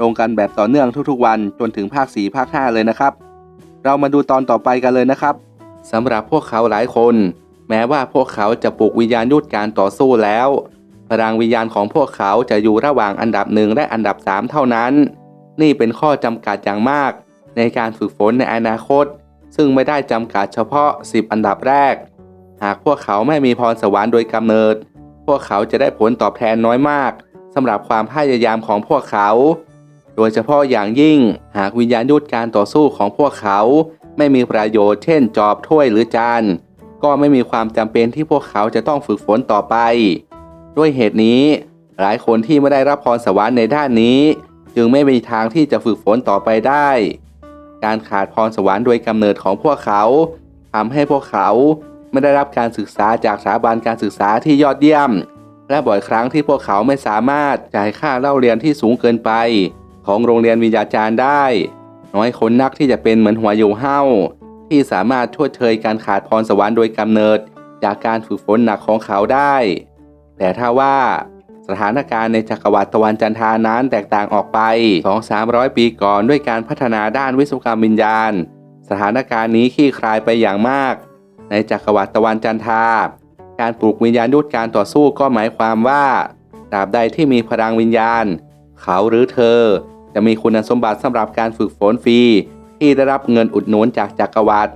ลงกันแบบต่อเนื่องทุกๆวันจนถึงภาค 4 ภาค 5 เลยนะครับ เรามาดูตอนต่อไปกันเลยนะครับสำหรับพวกเขาหลายคน แม้ว่าพวกเขาจะปลุกวิญญาณยุทธการต่อสู้แล้ว พลังวิญญาณของพวกเขาจะอยู่ระหว่างอันดับหนึ่งและอันดับ 3 เท่านั้น นี่เป็นข้อจำกัดอย่างมาก ในการฝึกฝนในอนาคต ซึ่งไม่ได้จำกัดเฉพาะ 10 อันดับแรก หากพวกเขาไม่มีพรสวรรค์โดยกำเนิด พวกเขาจะได้ผลตอบแทนน้อยมากสำหรับความพยายามของพวกเขา โดยเฉพาะอย่างยิ่งหากวิญญาณยุทธการต่อสู้ของพวกเขา ไม่มีประโยชน์เช่นจอบถ้วยหรือจานก็ไม่มีความจำเป็นที่พวกเขาจะต้องฝึกฝนต่อไป ด้วยเหตุนี้ หลายคนที่ไม่ได้รับพรสวรรค์ในด้านนี้ จึงไม่มีทางที่จะฝึกฝนต่อไปได้ การขาดพรสวรรค์โดยกำเนิดของพวกเขาทำให้พวกเขาไม่ได้รับการศึกษาจากสถาบันการศึกษาที่ยอดเยี่ยม และบ่อยครั้งที่พวกเขาไม่สามารถจ่ายค่าเล่าเรียนที่สูงเกินไป ของโรงเรียนวิญญาจารย์ได้ น้อยคนนักที่จะเป็นเหมือนหัวอยู่เห้า ที่สามารถชดเชยการขาดพรสวรรค์โดยกำเนิด จากการฝึกฝนหนักของเขาได้ แต่ถ้าว่าสถานการณ์ในจักรวรรดิตะวันจันทานั้นแตกต่างออกไป 2-300 ปีก่อนด้วยการพัฒนาด้านวิศวกรรมวิญญาณ สถานการณ์นี้คลี่คลายไปอย่างมาก ในจักรวรรดิตะวันจันทา การปลูกวิญญาณยุทธการต่อสู้ก็หมายความว่าตราบใดที่มีพลังวิญญาณ เขาหรือเธอ จะมีคุณสมบัติสำหรับการฝึกฝนฟรี ที่ได้รับเงินอุดหนุนจากจักรวรรดิ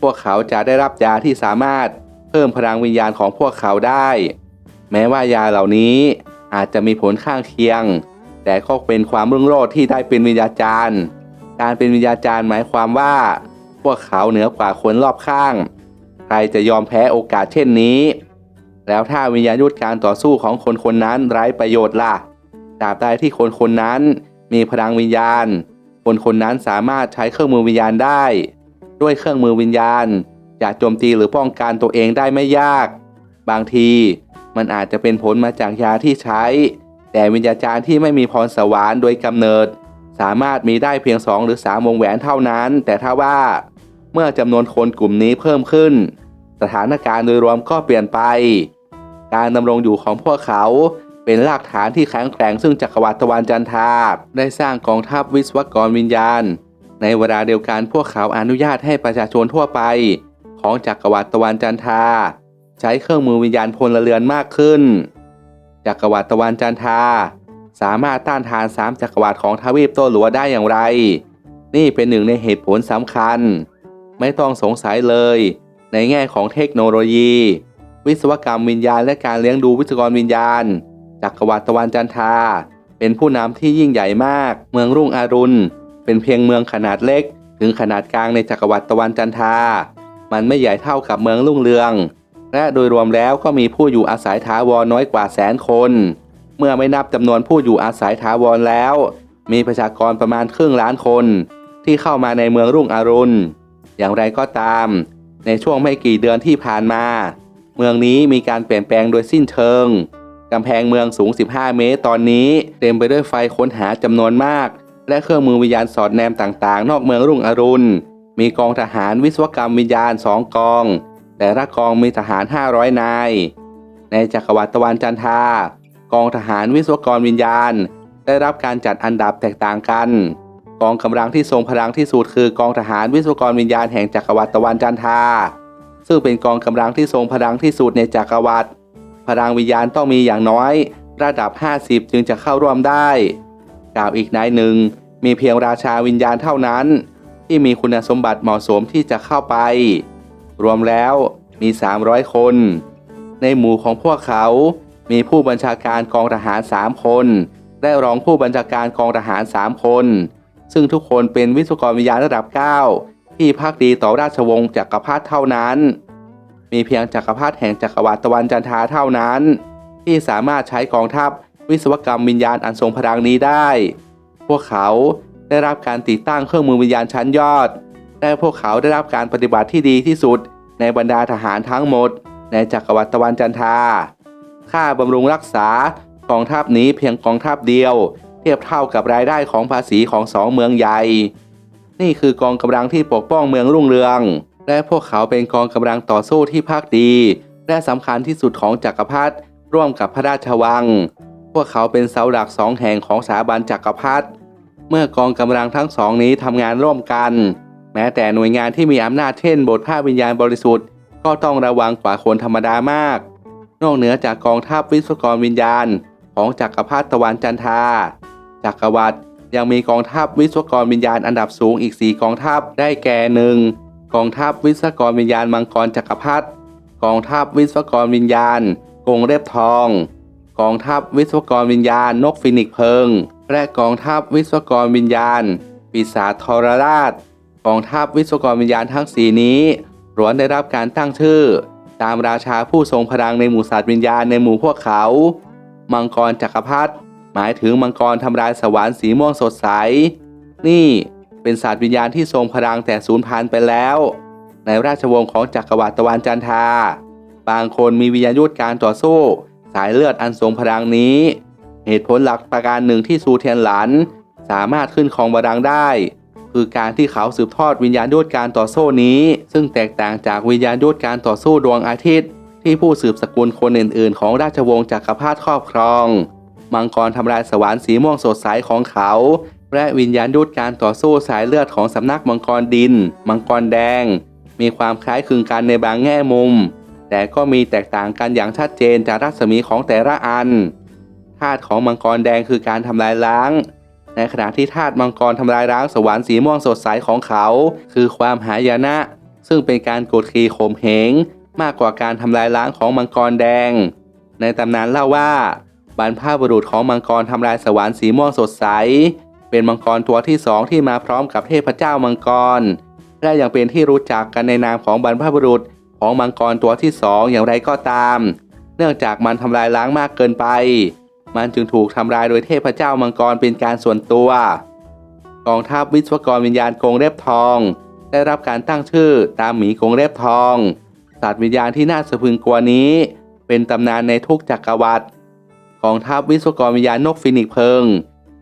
พวกเขาจะได้รับยาที่สามารถเพิ่มพลังวิญญาณของพวกเขาได้ แม้ว่ายาเหล่านี้อาจจะมีผลข้างเคียง แต่ก็เป็นความรุ่งโรจน์ที่ได้เป็นวิญญาจารย์ การเป็นวิญญาจารย์หมายความว่า พวกเขาเหนือกว่าคนรอบข้าง ใครจะยอมแพ้โอกาสเช่นนี้ แล้วถ้าวิญญาณยุทธการต่อสู้ของคนคนนั้นไร้ประโยชน์ล่ะตราบใดที่คนคนนั้น มีพลังวิญญาณ คนคนนั้นสามารถใช้เครื่องมือวิญญาณได้ ด้วยเครื่องมือวิญญาณ จะโจมตีหรือป้องกันตัวเองได้ไม่ยาก บางทีมันอาจจะเป็นผลมาจากยาที่ใช้ แต่วิญญาจารย์ที่ไม่มีพรสวรรค์โดยกำเนิด สามารถมีได้เพียง 2 หรือ 3 วงแหวนเท่านั้น แต่ถ้าว่า เมื่อจำนวนคนกลุ่มนี้เพิ่มขึ้น สถานการณ์โดยรวมก็เปลี่ยนไป การดำรงอยู่ของพวกเขา เป็นรากฐานที่แข็งแกร่งซึ่งจักรวรรดิตะวันจันทราได้สร้างกองทัพวิศวกรวิญญาณ ในเวลาเดียวกันพวกเขาอนุญาตให้ประชาชนทั่วไป ของจักรวรรดิตะวันจันทราใช้เครื่องมือวิญญาณพลเรือนมากขึ้น จักรวรรดิตะวันจันทราสามารถต้านทานสามจักรวรรดิของทวีปโตหลัวได้อย่างไร นี่เป็นหนึ่งในเหตุผลสำคัญ ไม่ต้องสงสัยเลย ในแง่ของเทคโนโลยี วิศวกรรมวิญญาณและการเลี้ยงดูวิศวกรวิญญาณ จักรวรรดิตะวันจันทราเป็นผู้นำที่ยิ่งใหญ่มาก เมืองรุ่งอรุณ เป็นเพียงเมืองขนาดเล็ก ถึงขนาดกลางในจักรวรรดิตะวันจันทรามันไม่ใหญ่เท่ากับเมืองรุ่งเรือง และโดยรวมแล้วก็มีผู้อยู่อาศัยถาวรน้อยกว่าแสนคน เมื่อไม่นับจำนวนผู้อยู่อาศัยถาวรแล้ว มีประชากรประมาณครึ่งล้านคน ที่เข้ามาในเมืองรุ่งอรุณ อย่างไรก็ตาม ในช่วงไม่กี่เดือนที่ผ่านมา เมืองนี้มีการเปลี่ยนแปลงโดยสิ้นเชิง กำแพงเมืองสูง 15 เมตร ตอนนี้ เต็มไปด้วยไฟค้นหาจำนวนมาก และเครื่องมือวิญญาณสอดแนมต่างๆ นอกเมืองรุ่งอรุณ มีกองทหารวิศวกรรมวิญญาณสองกอง แต่ละกองมีทหาร 500 นาย ในจักรวรรดิตะวันจันทา กองทหารวิศวกรวิญญาณ ได้รับการจัดอันดับแตกต่างกัน กองกำลังที่ทรงพลังที่สุดคือกองทหารวิศวกรวิญญาณแห่งจักรวรรดิตะวันจันทา ซึ่งเป็นกองกำลังที่ทรงพลังที่สุดในจักรวรรดิ พลังวิญญาณต้องมีอย่างน้อย ระดับ 50 จึงจะเข้าร่วมได้ กล่าวอีกนายหนึ่ง มีเพียงราชาวิญญาณเท่านั้น ที่มีคุณสมบัติเหมาะสมที่จะเข้าไป รวมแล้วมี 300 คน ในหมู่ของพวกเขา มีผู้บัญชาการกองทหาร 3 คน และรองผู้บัญชาการกองทหาร 3 คน ซึ่งทุกคนเป็นวิศวกรวิญญาณระดับ 9 ที่พักดีต่อราชวงศ์จักรพรรดิเท่านั้น มีเพียงจักรพรรดิแห่งจักรวรรดิตะวันจันทราเท่านั้น ที่สามารถใช้กองทัพวิศวกรรมวิญญาณอันทรงพลังนี้ได้ พวกเขาได้รับการติดตั้งเครื่องมือวิญญาณชั้นยอด และพวกเขาได้รับการปฏิบัติที่ดีที่สุด ในบรรดาทหารทั้งหมด ในจักรวรรดิตะวันจันทราค่าบำรุงรักษากองทัพนี้เพียงกองทัพเดียว เทียบเท่ากับรายได้ของภาษีของสองเมืองใหญ่ นี่คือกองกำลังที่ปกป้องเมืองรุ่งเรือง และพวกเขาเป็นกองกำลังต่อสู้ที่ภาคดี และสำคัญที่สุดของจักรพรรดิร่วมกับพระราชวัง พวกเขาเป็นเสาหลักสองแห่งของสถาบันจักรพรรดิเมื่อกองกำลังทั้งสองนี้ทำงานร่วมกัน แม้แต่หน่วยงานที่มีอำนาจเช่นบทภาพวิญญาณบริสุทธิ์ ก็ต้องระวังกว่าคนธรรมดามาก นอกเหนือจากกองทัพวิศวกรวิญญาณ ของจักรพรรดิตะวันจันทราจักรวรรดิยังมีกองทัพวิศวกรวิญญาณอันดับสูงอีก 4 กองทัพได้แก่หนึ่ง กองทัพวิศวกรวิญญาณมังกรจักรพรรดิกองทัพวิศวกรวิญญาณ กงเล็บทอง กองทัพวิศวกรวิญญาณนกฟินิกเพิง และกองทัพวิศวกรวิญญาณ ปีศาจทรราช กองทัพวิศวกรวิญญาณทั้งสีนี้ล้วนได้รับการตั้งชื่อ ตามราชาผู้ทรงพลังในหมู่สัตว์วิญญาณในหมู่พวกเขา มังกรจักรพรรดิหมายถึงมังกรทำลายสวรรค์สีม่วงสดใส นี่ เป็นศาสตว์วิญญาณที่ทรงพลังแต่สูญพันธุ์ไปแล้ว ในราชวงศ์ของจักรวรรดิตะวันจันทา บางคนมีวิญญาณยุทธการต่อสู้ สายเลือดอันทรงพลังนี้ เหตุผลหลักประการหนึ่งที่ซูเทียนหลัน สามารถขึ้นครองบัลลังได้ คือการที่เขาสืบทอดวิญญาณยุทธการต่อสู้นี้ ซึ่งแตกต่างจากวิญญาณยุทธการต่อสู้ดวงอาทิตย์ ที่ผู้สืบสกุลคนอื่น ๆ ของราชวงศ์จักรพรรดิครอบครองมังกรทำลายสวรรค์สีม่วงสดใสของเขา และวิญญาณยุทธการต่อสู้สายเลือดของสำนักมังกรดิน มังกรแดง มีความคล้ายคลึงกันในบางแง่มุม แต่ก็มีแตกต่างกันอย่างชัดเจนจากรัศมีของแต่ละอัน ธาตุของมังกรแดงคือการทำลายล้าง ในขณะที่ธาตุมังกรทำลายล้างสวรรค์สีม่วงสดใสของเขา คือความหายนะ ซึ่งเป็นการกดขี่ข่มเหงมากกว่าการทำลายล้างของมังกรแดง ในตำนานเล่าว่าบรรพบุรุษของมังกรทำลายสวรรค์สีม่วงสดใส เป็นมังกรตัวที่สองที่มาพร้อมกับเทพเจ้ามังกร และยังเป็นที่รู้จักกันในนามของบรรพบุรุษของมังกรตัวที่สองอย่างไรก็ตาม เนื่องจากมันทำลายล้างมากเกินไป มันจึงถูกทำลายโดยเทพเจ้ามังกรเป็นการส่วนตัว กองทัพวิศวกรวิญญาณกงเล็บทอง ได้รับการตั้งชื่อตามหมีกงเล็บทอง สัตว์วิญญาณที่น่าสะพึงกลัวนี้ เป็นตำนานในทุกจักรวรรดิกองทัพวิศวกรวิญญาณนกฟินิกเพิง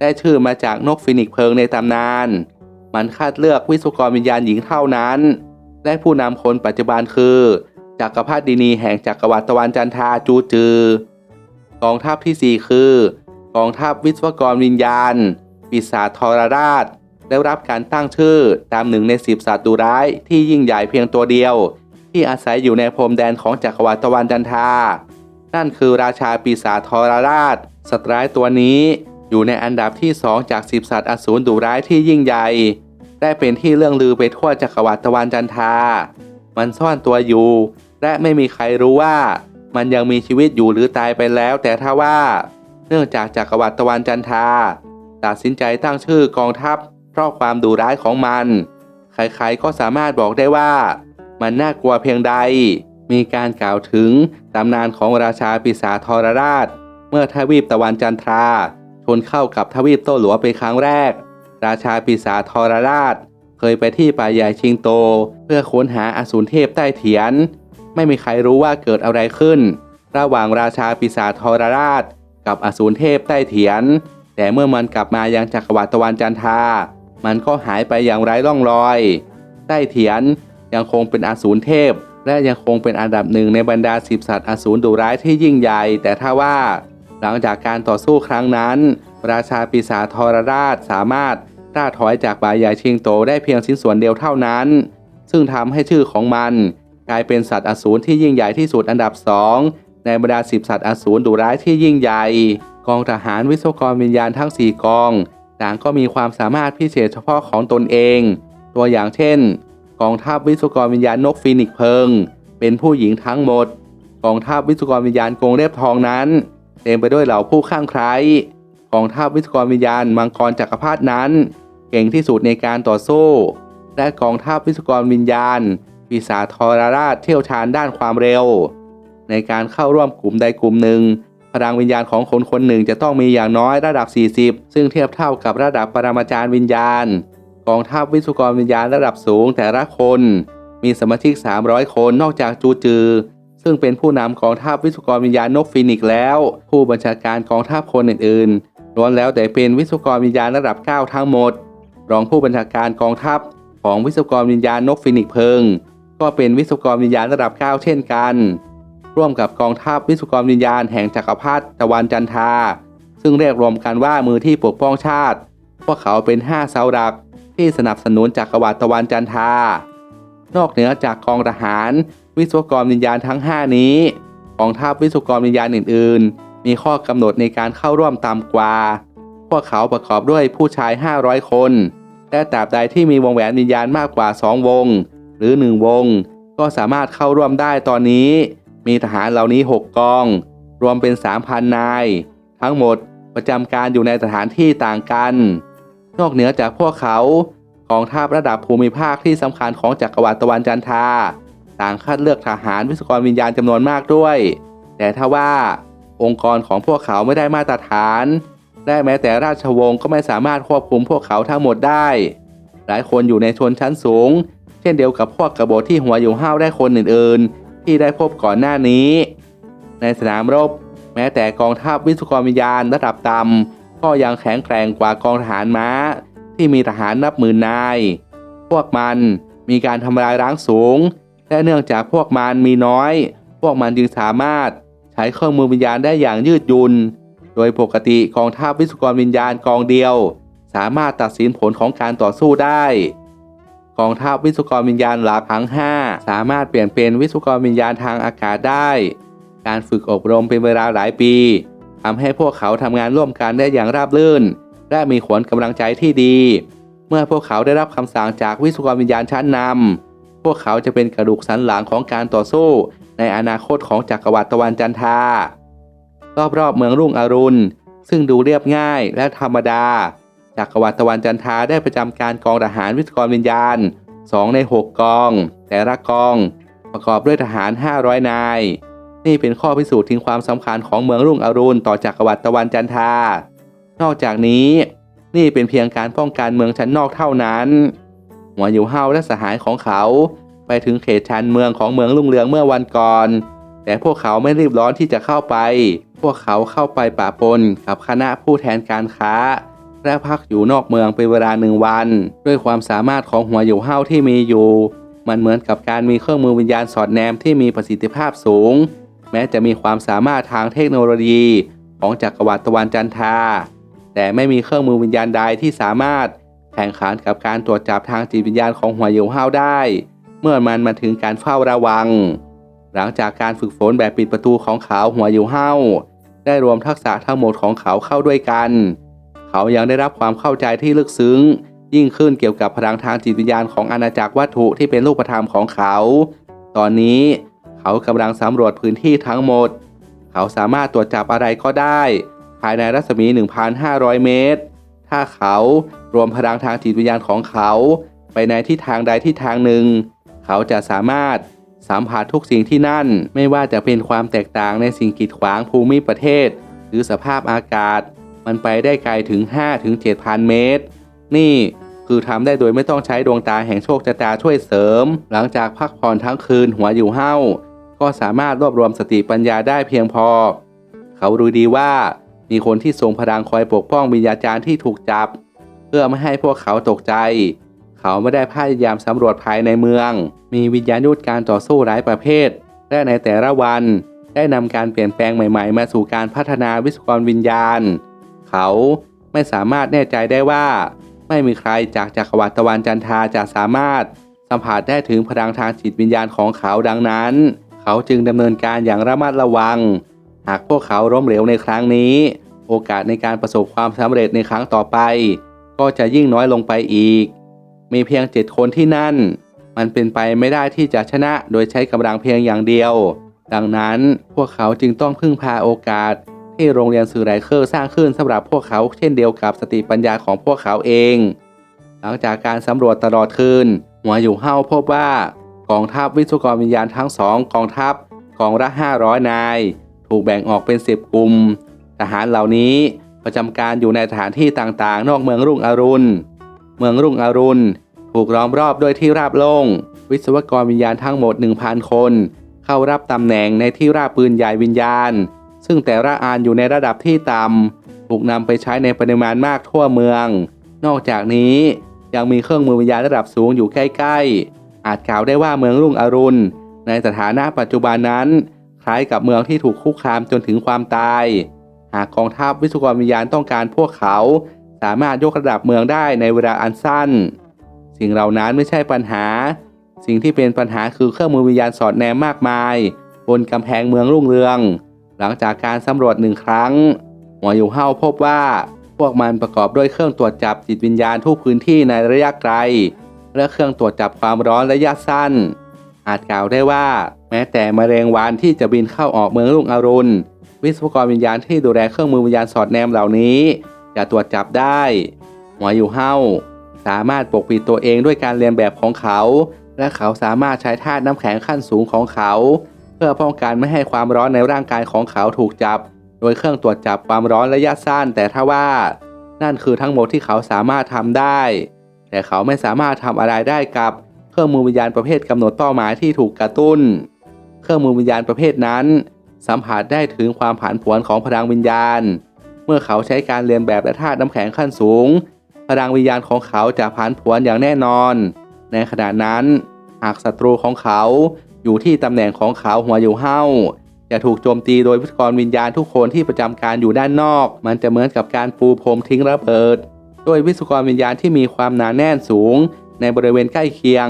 ได้ชื่อมาจากนกฟินิกเพิงในตำนาน มันคัดเลือกวิศวกรวิญญาณหญิงเท่านั้น และผู้นำคนปัจจุบันคือ จักรพรรดินีแห่งจักรวรรดิตะวันจันทาจูจือกองทัพที่ 4 คือกองทัพวิศวกรวิญญาณ ปีศาจทรราช ได้รับการตั้งชื่อตามหนึ่งในสิบสัตว์ดุร้ายที่ยิ่งใหญ่เพียงตัวเดียว ที่อาศัยอยู่ในพรมแดนของจักรวรรดิตะวันจันทา นั่นคือราชาปีศาจทรราช สัตว์ร้ายตัวนี้ อยู่ในอันดับที่สองจากสิบสัตว์อสูรดุร้ายที่ยิ่งใหญ่ ได้เป็นที่เรื่องลือไปทั่วจักรวรรดิตะวันจันทรา มันซ่อนตัวอยู่ และไม่มีใครรู้ว่า มันยังมีชีวิตอยู่หรือตายไปแล้ว แต่ถ้าว่า เนื่องจากจักรวรรดิตะวันจันทราตัดสินใจตั้งชื่อกองทัพ เพราะความดุร้ายของมัน ใครๆก็สามารถบอกได้ว่า มันน่ากลัวเพียงใด มีการกล่าวถึงตำนานของราชาปีศาจทรราช เมื่อทวีปตะวันจันทรา นเข้ากับทวีปโตหลัวเป็นครั้งแรก ราชาปีศาจทรราช เคยไปที่ป่าใหญ่ชิงโต เพื่อค้นหาอสูรเทพใต้เถียน ไม่มีใครรู้ว่าเกิดอะไรขึ้น ระหว่างราชาปีศาจทรราช กับอสูรเทพใต้เถียน แต่เมื่อมันกลับมายังจักรวรรดิตะวันจันทา มันก็หายไปอย่างไร้ร่องรอย ใต้เถียนยังคงเป็นอสูรเทพและยังคงเป็นอันดับหนึ่งในบรรดาสิบสัตว์อสูรดุร้ายที่ยิ่งใหญ่ แต่ถ้าว่า หลังจากการต่อสู้ครั้งนั้น ราชาปีศาจทรราชสามารถล่าถอยจากป่าใหญ่ชียงโตได้เพียงชิ้นส่วนเดียวเท่านั้น ซึ่งทำให้ชื่อของมันกลายเป็นสัตว์อสูรที่ยิ่งใหญ่ที่สุดอันดับสองในบรรดาสิบสัตว์อสูรดุร้ายที่ยิ่งใหญ่ กองทหารวิศวกรวิญญาณทั้ง 4 กอง ต่างก็มีความสามารถพิเศษเฉพาะของตนเอง ตัวอย่างเช่น กองทัพวิศวกรวิญญาณนกฟีนิกซ์เพิง เป็นผู้หญิงทั้งหมด กองทัพวิศวกรวิญญาณกงเล็บทองนั้น เต็มไปด้วยเหล่าผู้ข้างใครกองทัพวิศวกรวิญญาณมังกรจักรพรรดินั้น เก่งที่สุดในการต่อสู้ และกองทัพวิศวกรวิญญาณปีศาจทรราชเที่ยวชาญด้านความเร็ว ในการเข้าร่วมกลุ่มใดกลุ่มหนึ่ง พลังวิญญาณของคนคนหนึ่งจะต้องมีอย่างน้อยระดับ 40 ซึ่งเทียบเท่ากับระดับปรมาจารย์วิญญาณกองทัพวิศวกรวิญญาณระดับสูงแต่ละคน มีสมาชิก 300 คนนอกจากจูจือ ซึ่งเป็นผู้นำกองทัพวิศวกรวิญญาณนกฟินิกแล้ว ผู้บัญชาการกองทัพคนอื่นๆล้วนแล้วแต่เป็นวิศวกรวิญญาณระดับ 9 ทั้งหมด รองผู้บัญชาการกองทัพของวิศวกรวิญญาณนกฟินิกเพิง ก็เป็นวิศวกรวิญญาณระดับ 9 เช่นกัน ร่วมกับกองทัพวิศวกรวิญญาณแห่งจักรพรรดิตะวันจันทาซึ่งเรียกรวมกันว่ามือที่ปกป้องชาติ พวกเขาเป็น 5 เสาหลักที่สนับสนุนจักรวรรดิตะวันจันทา นอกเหนือจากกองทหาร วิศวกรวิญญาณทั้ง 5 นี้กองทัพวิศวกรวิญญาณอื่น ๆ มีข้อกำหนดในการเข้าร่วมต่ำกว่า พวกเขาประกอบด้วยผู้ชาย 500 คน และตราบใดที่มีวงแหวนวิญญาณมากกว่า 2 วง หรือ 1 วง ก็สามารถเข้าร่วมได้ตอนนี้ มีทหารเหล่านี้ 6 กอง รวมเป็น 3,000 นาย ทั้งหมดประจำการอยู่ในสถานที่ต่างกัน นอกเหนือจากพวกเขากองทัพระดับภูมิภาคที่สำคัญของจักรวรรดิตะวันจันทรา ต่างคัดเลือกทหารวิศวกรวิญญาณจำนวนมากด้วย แต่ถ้าว่าองค์กรของพวกเขาไม่ได้มาตรฐาน และแม้แต่ราชวงศ์ก็ไม่สามารถควบคุมพวกเขาทั้งหมดได้ หลายคนอยู่ในชนชั้นสูง เช่นเดียวกับพวกกบฏที่หัวอยู่ห้าวได้คนอื่นๆ ที่ได้พบก่อนหน้านี้ ในสนามรบ แม้แต่กองทัพวิศวกรวิญญาณระดับต่ำก็ยังแข็งแกร่งกว่ากองทหารม้า ที่มีทหารนับหมื่นนาย พวกมันมีการทำลายล้างสูง และเนื่องจากพวกมันมีน้อย พวกมันจึงสามารถใช้เครื่องมือวิญญาณได้อย่างยืดหยุ่นโดยปกติกองทัพวิศวกรวิญญาณกองเดียว สามารถตัดสินผลของการต่อสู้ได้ กองทัพวิศวกรวิญญาณหลักทั้ง5สามารถเปลี่ยนเป็นวิศวกรวิญญาณทางอากาศได้ การฝึกอบรมเป็นเวลาหลายปีทำให้พวกเขาทำงานร่วมกันได้อย่างราบรื่น และมีขวัญกำลังใจที่ดี เมื่อพวกเขาได้รับคำสั่งจากวิศวกรวิญญาณชั้นนำ พวกเขาจะเป็นกระดูกสันหลังของการต่อสู้ ในอนาคตของจักรวรรดิตะวันจันทรา รอบๆเมืองรุ่งอรุณ ซึ่งดูเรียบง่ายและธรรมดา จักรวรรดิตะวันจันทราได้ประจำการกองทหารวิศวกรวิญญาณ 2 ใน 6 กอง แต่ละกอง ประกอบด้วยทหาร 500 นาย นี่เป็นข้อพิสูจน์ถึงความสำคัญของเมืองรุ่งอรุณต่อจักรวรรดิตะวันจันทรา นอกจากนี้ นี่เป็นเพียงการป้องกันเมืองชั้นนอกเท่านั้น หัวอยู่เฮาและสหายของเขา ไปถึงเขตชานเมืองของเมืองรุ่งเรืองเมื่อวันก่อน แต่พวกเขาไม่รีบร้อนที่จะเข้าไป พวกเขาเข้าไปป่าปนกับคณะผู้แทนการค้า และพักอยู่นอกเมืองเป็นเวลาหนึ่งวัน ด้วยความสามารถของหัวอยู่เฮาที่มีอยู่ มันเหมือนกับการมีเครื่องมือวิญญาณสอดแนมที่มีประสิทธิภาพสูง แม้จะมีความสามารถทางเทคโนโลยีของจักรวรรดิตะวันจันทราแต่ไม่มีเครื่องมือวิญญาณใดที่สามารถ แข่งขันกับการตรวจจับทางจิตวิญญาณของหัวอยู่เฮาได้ เมื่อมันมาถึงการเฝ้าระวัง หลังจากการฝึกฝนแบบปิดประตูของเขาหัวอยู่เฮาได้รวมทักษะทั้งหมดของเขาเข้าด้วยกัน เขายังได้รับความเข้าใจที่ลึกซึ้ง ยิ่งขึ้นเกี่ยวกับพลังทางจิตวิญญาณของอาณาจักรวัตถุที่เป็นรูปธรรมของเขา ตอนนี้เขากำลังสำรวจพื้นที่ทั้งหมด เขาสามารถตรวจจับอะไรก็ได้ ภายในรัศมี 1,500 เมตร ถ้าเขารวมพลังทางจิตวิญญาณของเขา ไปในทิศทางใดทิศทางหนึ่ง เขาจะสามารถสัมผัสทุกสิ่งที่นั่น ไม่ว่าจะเป็นความแตกต่างในสิ่งกีดขวางภูมิประเทศ หรือสภาพอากาศ มันไปได้ไกลถึง 5-7,000เมตร นี่คือทำได้โดยไม่ต้องใช้ดวงตาแห่งโชคชะตาช่วยเสริม หลังจากพักผ่อนทั้งคืนหัวอยู่เห้าก็สามารถรวบรวมสติปัญญาได้เพียงพอ เขารู้ดีว่า มีคนที่ทรงพลังคอยปกป้องวิญญาจารย์ที่ถูกจับ เพื่อไม่ให้พวกเขาตกใจ เขาไม่ได้พยายามสำรวจภายในเมือง มีวิญญาณยุทธการต่อสู้หลายประเภท และในแต่ละวัน ได้นำการเปลี่ยนแปลงใหม่ๆ มาสู่การพัฒนาวิศวกรวิญญาณ เขาไม่สามารถแน่ใจได้ว่า ไม่มีใครจากจักรวรรดิตะวันจันทราจะสามารถสัมผัสได้ถึงพลังทางจิตวิญญาณของเขาดังนั้น เขาจึงดำเนินการอย่างระมัดระวัง หากพวกเขาล้มเหลวในครั้งนี้ โอกาสในการประสบความสำเร็จในครั้งต่อไป ก็จะยิ่งน้อยลงไปอีก มีเพียงเจ็ดคนที่นั่น มันเป็นไปไม่ได้ที่จะชนะโดยใช้กำลังเพียงอย่างเดียว ดังนั้นพวกเขาจึงต้องพึ่งพาโอกาส ที่โรงเรียนสื่อไรเคอร์สร้างขึ้นสำหรับพวกเขาเช่นเดียวกับสติปัญญาของพวกเขาเอง หลังจากการสำรวจตลอดคืนหัวอยู่เฮาพบว่ากองทัพวิศวกรวิญญาณทั้งสองกองทัพกองละ500 นาย ถูกแบ่งออกเป็นสิบกลุ่ม ทหารเหล่านี้ประจำการอยู่ในสถานที่ต่างๆ นอกเมืองรุ่งอรุณ เมืองรุ่งอรุณ ถูกล้อมรอบด้วยที่ราบโล่ง วิศวกรวิญญาณทั้งหมด 1,000 คน เข้ารับตำแหน่งในที่ราบปืนใหญ่วิญญาณ ซึ่งแต่ละอานอยู่ในระดับที่ต่ำถูกนำไปใช้ในปริมาณมากทั่วเมือง นอกจากนี้ยังมีเครื่องมือวิญญาณระดับสูงอยู่ใกล้ๆ อาจกล่าวได้ว่าเมืองรุ่งอรุณ ในสถานะปัจจุบันนั้น คล้ายกับเมืองที่ถูกคุกคามจนถึงความตาย หากกองทัพวิศวกรวิญญาณต้องการพวกเขา สามารถยกระดับเมืองได้ในเวลาอันสั้น สิ่งเหล่านั้นไม่ใช่ปัญหา สิ่งที่เป็นปัญหาคือเครื่องมือวิญญาณสอดแนมมากมาย บนกำแพงเมืองรุ่งเรือง หลังจากการสำรวจหนึ่งครั้งหัวอยู่เฮาพบว่าพวกมันประกอบด้วยเครื่องตรวจจับจิตวิญญาณทุกพื้นที่ในระยะไกล และเครื่องตรวจจับความร้อนระยะสั้น อาจกล่าวได้ว่า แม้แต่มะเร็งวันที่จะบินเข้าออกเมืองรุ่งอรุณ วิศวกรวิญญาณที่ดูแลเครื่องมือวิญญาณสอดแนมเหล่านี้ จะตรวจจับได้หัวอยู่เฮาสามารถปกปิดตัวเองด้วยการเรียนแบบของเขา และเขาสามารถใช้ธาตุน้ำแข็งขั้นสูงของเขา เพื่อป้องกันไม่ให้ความร้อนในร่างกายของเขาถูกจับ โดยเครื่องตรวจจับความร้อนระยะสั้นแต่ถ้าว่า นั่นคือทั้งหมดที่เขาสามารถทำได้ แต่เขาไม่สามารถทำอะไรได้กับเครื่องมือวิญญาณประเภทกำหนดเป้าหมายที่ถูกกระตุ้น เครื่องมือวิญญาณประเภทนั้น สัมผัสได้ถึงความผันผวนของพลังวิญญาณ เมื่อเขาใช้การเรียนแบบและธาตุน้ำแข็งขั้นสูง พลังวิญญาณของเขาจะผันผวนอย่างแน่นอน ในขณะนั้น หากศัตรูของเขาอยู่ที่ตำแหน่งของเขาหัวอยู่เห้าจะถูกโจมตีโดยวิศวกรวิญญาณทุกคนที่ประจำการอยู่ด้านนอก มันจะเหมือนกับการปูพรมทิ้งระเบิด โดยวิศวกรวิญญาณที่มีความหนาแน่นสูง ในบริเวณใกล้เคียง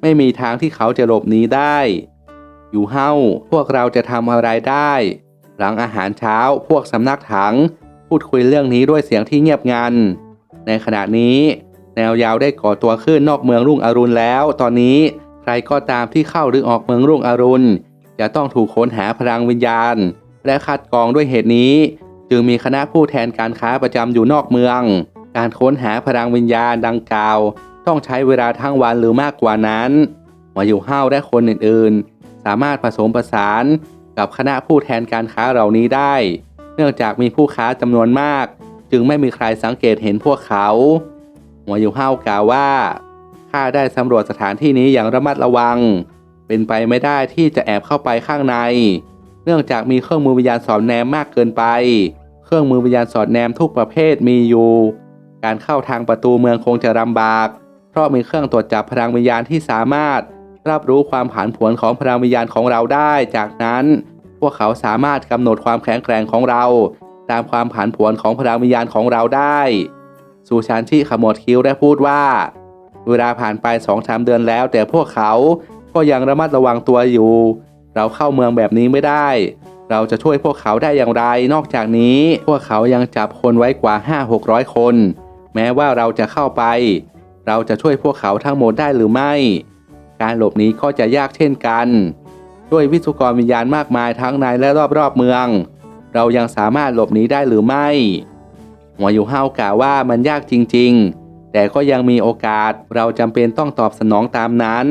ไม่มีทางที่เขาจะหลบหนีได้ อยู่เฮ้าพวกเราจะทำอะไรได้ หลังอาหารเช้าพวกสำนักถัง พูดคุยเรื่องนี้ด้วยเสียงที่เงียบงัน ในขณะนี้ แนวยาวได้ก่อตัวขึ้นนอกเมืองรุ่งอรุณแล้ว ตอนนี้ใครก็ตามที่เข้าหรือออกเมืองรุ่งอรุณจะต้องถูกค้นหาพลังวิญญาณ และคัดกรองด้วยเหตุนี้ จึงมีคณะผู้แทนการค้าประจำอยู่นอกเมือง การค้นหาพลังวิญญาณดังกล่าว ต้องใช้เวลาทั้งวันหรือมากกว่านั้นหัวอยู่ห้าวและคนอื่นๆามารถผสมผสานกับคณะผู้แทนการค้าเหล่านี้ได้ เนื่องจากมีผู้ค้าจำนวนมาก จึงไม่มีใครสังเกตเห็นพวกเขาหัวอยู่ห้าวกล่าวว่าข้าได้สำรวจสถานที่นี้อย่างระมัดระวัง เป็นไปไม่ได้ที่จะแอบเข้าไปข้างใน เนื่องจากมีเครื่องมือวิญญาณสอดแนมมากเกินไป เครื่องมือวิญญาณสอดแนมทุกประเภทมีอยู่ การเข้าทางประตูเมืองคงจะลำบาก เพราะมีเครื่องตรวจจับพลังวิญญาณที่สามารถ รับรู้ความผันผวนของพลังวิญญาณของเราได้ จากนั้น พวกเขาสามารถกำหนดความแข็งแกร่งของเรา ตามความผันผวนของพลังวิญญาณของเราได้สูชานที่ขมวดคิ้วได้พูดว่า เวลาผ่านไปสองสามเดือนแล้ว แต่พวกเขาก็ยังระมัดระวังตัวอยู่ เราเข้าเมืองแบบนี้ไม่ได้ เราจะช่วยพวกเขาได้อย่างไร นอกจากนี้ พวกเขายังจับคนไว้กว่า 5-600 คน แม้ว่าเราจะเข้าไป เราจะช่วยพวกเขาทั้งหมดได้หรือไม่ การหลบหนีก็จะยากเช่นกัน ด้วยวิศวกรวิญญาณมากมายทั้งในและรอบๆเมือง เรายังสามารถหลบหนีได้หรือไม่หัวอยู่ห้าวกล่าวว่ามันยากจริงๆ แต่ก็ยังมีโอกาสเราจำเป็นต้องตอบสนองตามนั้น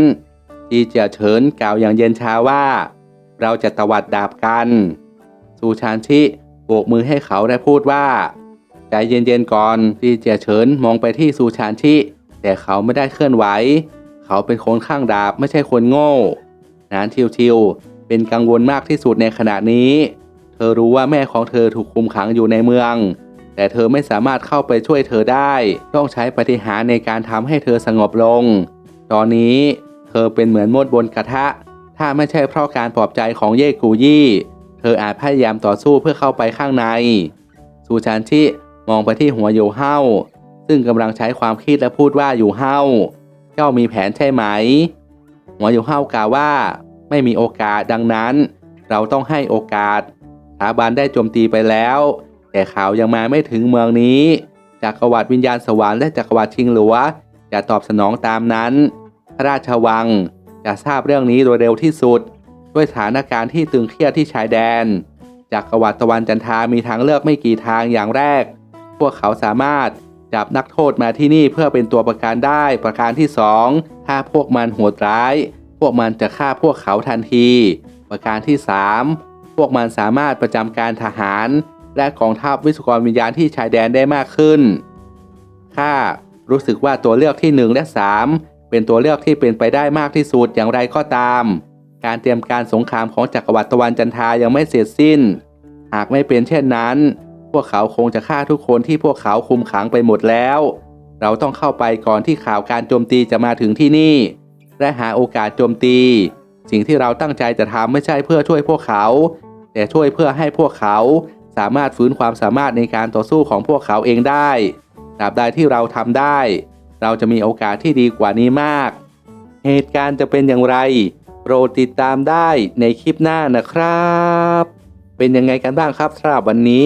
จีเจียเฉินกล่าวอย่างเย็นชาว่า เราจะตวัดดาบกันซูชานชิโบกมือให้เขาและพูดว่าใจเย็นๆก่อนจีเจียเฉินมองไปที่ซูชานชิ แต่เขาไม่ได้เคลื่อนไหว เขาเป็นคนข้างดาบไม่ใช่คนโง่นานทิวทิวเป็นกังวลมากที่สุดในขณะนี้ เธอรู้ว่าแม่ของเธอถูกคุมขังอยู่ในเมือง แต่เธอไม่สามารถเข้าไปช่วยเธอได้ ต้องใช้ปฏิหารในการทำให้เธอสงบลง ตอนนี้เธอเป็นเหมือนมดบนกระทะ ถ้าไม่ใช่เพราะการปลอบใจของเย่กูยี่ เธออาจพยายามต่อสู้เพื่อเข้าไปข้างใน ซูชานชิมองไปที่หัวโยเฮาซึ่งกำลังใช้ความคิดและพูดว่าอยู่เฮา เจ้ามีแผนใช่ไหมหัวโยเฮากล่าวว่าไม่มีโอกาสดังนั้น เราต้องให้โอกาสสถาบันได้โจมตีไปแล้ว แต่ข่าวยังมาไม่ถึงเมืองนี้จักรวรรดิวิญญาณสวรรค์และจักรวรรดิชิงหลัวจะตอบสนองตามนั้น พระราชวังจะทราบเรื่องนี้โดยเร็วที่สุด ด้วยสถานการณ์ที่ตึงเครียดที่ชายแดนจักรวรรดิตะวันจันทามีทางเลือกไม่กี่ทางอย่างแรก พวกเขาสามารถ จับนักโทษมาที่นี่เพื่อเป็นตัวประกันได้ประการที่สองถ้าพวกมันโหดร้าย พวกมันจะฆ่าพวกเขาทันที ประการที่สามพวกมันสามารถประจำการทหาร และกองทัพวิศวกรวิญญาณที่ชายแดนได้มากขึ้นข้ารู้สึกว่าตัวเลือกที่ 1 และ 3 เป็นตัวเลือกที่เป็นไปได้มากที่สุดอย่างไรก็ตาม การเตรียมการสงครามของจักรวรรดิตะวันจันทายังไม่เสร็จสิ้น หากไม่เป็นเช่นนั้น พวกเขาคงจะฆ่าทุกคนที่พวกเขาคุมขังไปหมดแล้ว เราต้องเข้าไปก่อนที่ข่าวการโจมตีจะมาถึงที่นี่ และหาโอกาสโจมตี สิ่งที่เราตั้งใจจะทำไม่ใช่เพื่อช่วยพวกเขา แต่ช่วยเพื่อให้พวกเขาสามารถฟื้นความสามารถในการต่อสู้ของพวกเขาเองได้ตราบใดที่เราทำได้ เราจะมีโอกาสที่ดีกว่านี้มาก เหตุการณ์จะเป็นอย่างไร โปรดติดตามได้ในคลิปหน้านะครับ เป็นยังไงกันบ้างครับสำหรับวันนี้